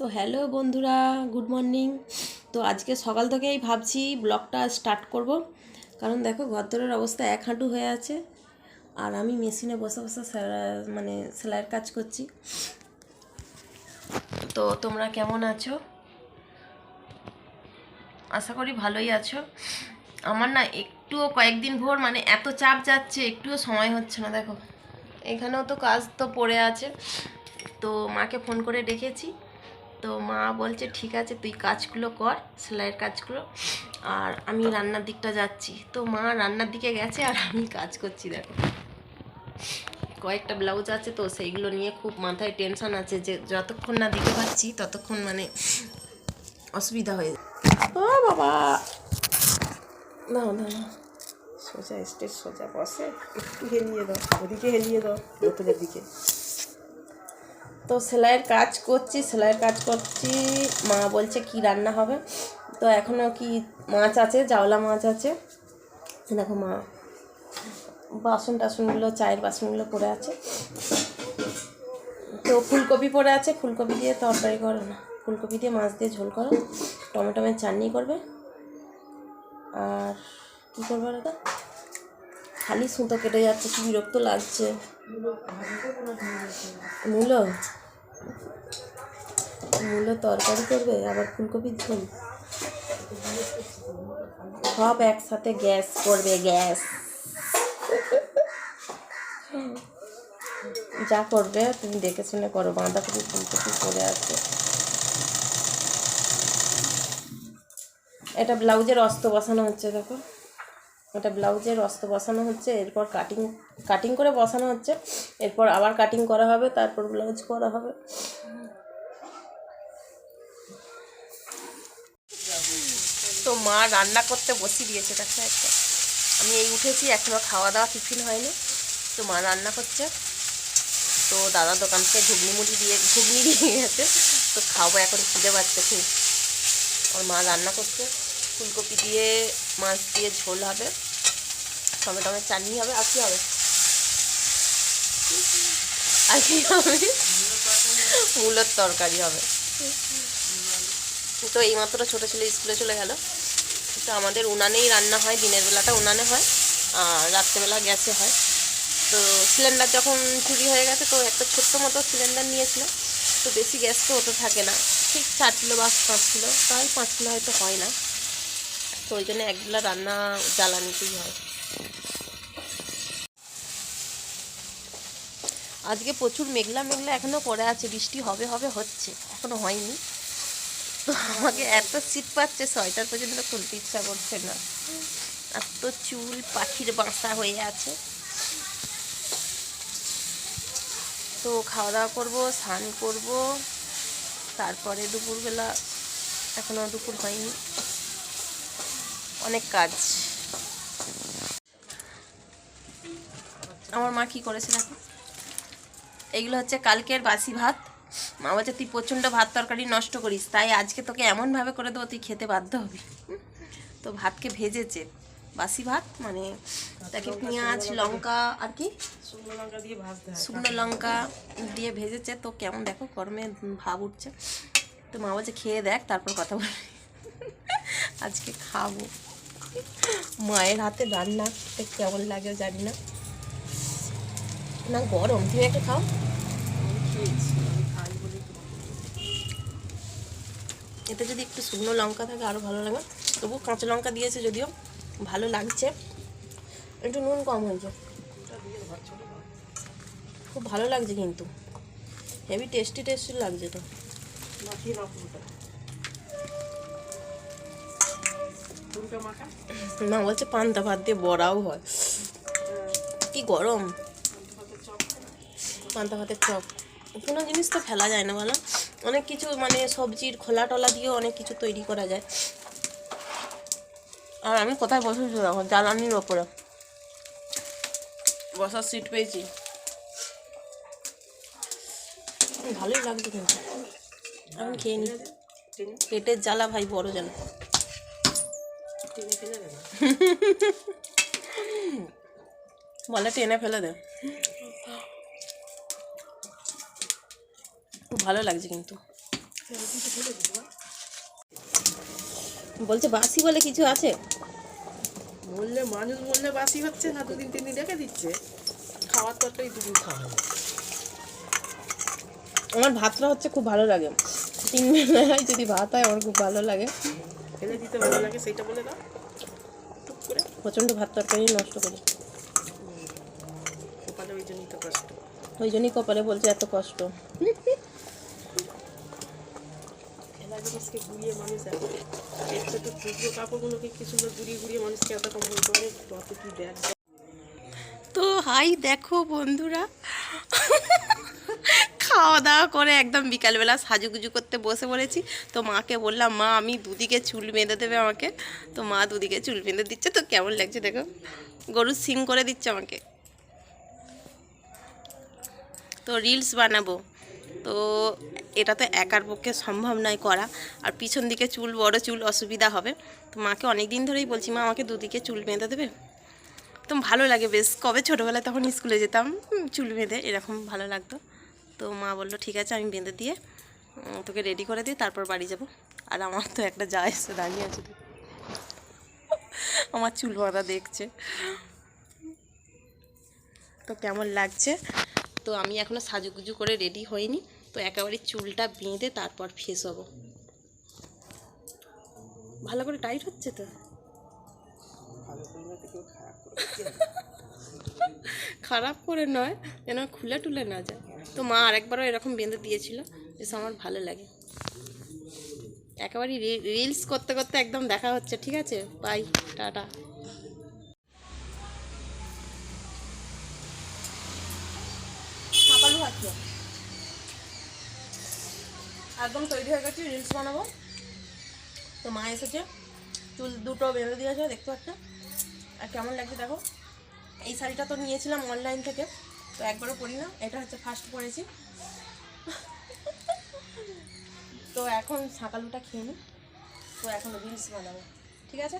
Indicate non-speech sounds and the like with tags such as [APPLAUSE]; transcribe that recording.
তো হ্যালো বন্ধুরা, good morning. তো আজকে সকাল থেকেই ভাবছি ব্লগটা স্টার্ট করব। কারণ দেখো ঘরদরের অবস্থা এক হাঁটু হয়ে আছে। আর আমি মেশিনে বসে বসে মানে সেলাইয়ের কাজ করছি। তো তোমরা কেমন আছো? আশা করি ভালোই আছো। আমার না একটুও কয়েকদিন ভোর মানে এত চাপ যাচ্ছে, একটুও সময় হচ্ছে না, দেখো। এখানেও তো কাজ তো পড়ে আছে। তো মাকে ফোন করে ডেকেছি। তো মা বলছে, ঠিক আছে, তুই কাজগুলো কর, সেলাইয়ের কাজগুলো, আর আমি রান্নার দিকটা যাচ্ছি। তো মা রান্নার দিকে গেছে, আর আমি কাজ করছি, দেখো। কয়েকটা ব্লাউজ আছে তো, সেইগুলো নিয়ে খুব মাথায় টেনশন আছে যে, যতক্ষণ না দিতে পারছি, ততক্ষণ মানে অসুবিধা হয়ে ও বাবা! না না না সোজা স্টেজ সোজা, বসে। একটু হেলিয়ে দাও, ওদিকে হেলিয়ে দাও বোতলের দিকে। তো সেলাইয়ের কাজ করছি, সেলাইয়ের কাজ করছি। মা বলছে কি রান্না হবে? তো এখনও কি মাছ আছে, জাওলা মাছ আছে। দেখো মা, বাসন টাসনগুলো, চায়ের বাসনগুলো পড়ে আছে। তো ফুলকপি পড়ে আছে, ফুলকপি দিয়ে তরকারি করো না। ফুলকপি দিয়ে মাছ দিয়ে ঝোল করো। টমেটোমের চাটনি করবে। আর কী করব দাদা খালি সুতো কেটে যাচ্ছে, কি বিরক্ত লাগছে। মূলো? মূলো তরকারি করবে, আবার ফুলকপির ঝোল? সব একসাথে গ্যাস করবে, গ্যাস। যা করবে, তুমি দেখে শুনে করো বাঁধাকপি ফুলকপি করে আছে। এটা ব্লাউজের অস্ত বসানো হচ্ছে, দেখো। এটা ব্লাউজের অস্ত বসানো হচ্ছে, এরপর কাটিং কাটিং করে বসানো হচ্ছে, এরপর আবার কাটিং করা হবে, তারপর ব্লাউজ করা হবে। তো মা রান্না করতে বসিয়ে দিয়েছে, দেখো একটা। আমি এই উঠেছি এখনও খাওয়া দাওয়া টিফিন হয়নি। তো মা রান্না করছে। তো দাদা দোকান থেকে ঘুগনি মুড়ি দিয়ে, ঘুগনি দিয়ে গেছে। তো খাব এখন, খিদে পাচ্ছে খুব। ওর মা রান্না করছে। ফুলকপি দিয়ে, মাছ দিয়ে ঝোল হবে। টমেটোমের চাটনি হবে। আর কি হবে? আর কি হবে? মূলোর তরকারি হবে। তো এইমাত্র ছোটো ছেলে স্কুলে চলে গেল। তো আমাদের উনানেই রান্না হয়, দিনের বেলাটা উনানে হয়, আর রাত্রেবেলা গ্যাসে হয়। তো সিলিন্ডার যখন চুরি হয়ে গেছে, তো একটা ছোট্ট মতো সিলিন্ডার নিয়েছিলাম তো বেশি গ্যাস তো ওটা থাকে না। ঠিক চার কিলো বা পাঁচ কিলো তাই পাঁচ কিলো হয়তো হয় না। তো ওই জন্য একবেলা রান্না জ্বালানিতেই হয়। আজকে প্রচুর মেঘলা মেঘলা এখনও পড়ে আছে, বৃষ্টি হবে হবে হচ্ছে এখনও হয়নি। তো আমাকে এত শীত পাচ্ছে, সোয়েটার পর্যন্ত খুলতে ইচ্ছা করছে না। এত চুল, পাখির বাসা হয়ে আছে। তো খাওয়া দাওয়া করব, স্নান করব, তারপরে দুপুরবেলা এখনও দুপুর হয়নি। অনেক কাজ। আমার মা কি করেছে দেখো? এইগুলো হচ্ছে কালকের বাসি ভাত। মা বলছে, তুই প্রচণ্ড ভাত তরকারি নষ্ট করিস, তাই আজকে তোকে এমনভাবে করে দেবো, তুই খেতে বাধ্য হবি। তো ভাতকে ভেজেছে। বাসি ভাত মানে তাকে পেঁয়াজ, লঙ্কা আর কি? শুকনো লঙ্কা দিয়ে ভেজেছে। তো কেমন দেখো, গরমে ভাব উঠছে। তো মা বলছে, খেয়ে দেখ, তারপর কথা বলবি। আজকে খাব। মায়ের হাতে রান্না কেমন লাগে জানি না। না, গরম। তুমি একটা খাও। এতে যদি একটু শুকনো লঙ্কা থাকে আরও ভালো লাগে। তবু কাঁচা লঙ্কা দিয়েছে যদিও, ভালো লাগছে। একটু নুন কম হয়েছে। খুব ভালো লাগছে কিন্তু। হেভি টেস্টি টেস্টি লাগছে তো। মা বলছে পান্তা ভাত দিয়ে বড়াও হয়। কি গরম। চপ পান্তা ভাতের চপ। কোনো জিনিস তো ফেলা যায় না বলো। অনেক কিছু মানে সবজির খোলা টলা দিয়েও অনেক কিছু তৈরি করা যায়। আর আমি কোথায় বসেছি দেখো জ্বালানির ওপরে। বসার সিট পেয়েছি। ভালোই লাগছে কিন্তু। আমি খেয়ে নিই পেটের জ্বালা ভাই বড় জ্বালা টেনে ফেলে দেবে। [LAUGHS] বলে টেনে ফেলে দে। ভালো লাগছে কিন্তু। বলছে বাসি বলে কিছু আছে? বললে মানুষ বললে বাসি হচ্ছে না দুদিন তিন দিন রেখে দিচ্ছে। খাওয়ার তরকারি দুদিন খাওয়া আমার ভাতটা হচ্ছে খুব ভালো লাগে। তিন বেলায় যদি ভাত হয় আমার খুব ভালো লাগে। ফেলে দিতে ভালো লাগে সেইটা বলে দাও। টুক করে। প্রচণ্ড ভাত তরকারি নষ্ট করি। কপালে ওই জন্যই তো কষ্ট। ওই জন্যই কপালে বলছে এত কষ্ট। খেলা জিনিসকে গুড়িয়ে মানুষ ছোট টুকরো কাপড়গুলোকে কি সুন্দর গুড়িয়ে গুড়িয়ে মানুষকে এত কম করে কত কি দেখ। তো হাই দেখো বন্ধুরা। খাওয়া দাওয়া করে একদম বিকালবেলা সাজুগুজু করতে বসে পড়েছি। তো মাকে বললাম, মা, আমি দুদিকে চুল বেঁধে দেবে আমাকে। তো মা দুদিকে চুল বেঁধে দিচ্ছে। তো কেমন লাগছে দেখো, গরুর সিং করে দিচ্ছে আমাকে। তো রিলস বানাবো। তো এটা তো একার পক্ষে সম্ভব নয় করা। আর পিছন দিকে চুল, বড় চুল অসুবিধা হবে। তো মাকে অনেক দিন ধরেই বলছি, মা, আমাকে দুদিকে চুল বেঁধে দেবে? তো ভালো লাগে বেশ। কবে ছোটোবেলায় তখন স্কুলে যেতাম চুল বেঁধে এরকম ভালো লাগতো। তো মা বলল, ঠিক আছে, আমি বেঁধে দিয়ে তোকে রেডি করে দিই, তারপর বাড়ি যাব। আর আমার তো একটা যা এসে দাঁড়িয়ে আছে আমার চুল বাঁধা দেখছে। তো কেমন লাগছে? তো আমি এখনও সাজুগুজু করে রেডি হইনি, তো একেবারে চুলটা বেঁধে তারপর ফেস হব। ভালো করে টাইট হচ্ছে তো? খারাপ করে নয়, যেন খুলে টুলে না যায়। তো মা আরেকবারও এরকম বেঁধে দিয়েছিল, বেশ আমার ভালো লাগে। একেবারে রিলস করতে করতে একদম দেখা হচ্ছে, ঠিক আছে? Bye tata. একদম তৈরি হয়ে গেছে রিলস বানাবো। তো মা এসেছে, চুল দুটো বেঁধে দিয়েছে, দেখতে পাচ্ছ? আর কেমন লাগছে দেখো? এই শাড়িটা তো নিয়েছিলাম অনলাইন থেকে। তো একবারও পড়ি না, এটা হচ্ছে ফার্স্ট পরেছি তো এখন সাকালুটা খেয়ে নি, তো এখন রিলস বানাবো, ঠিক আছে?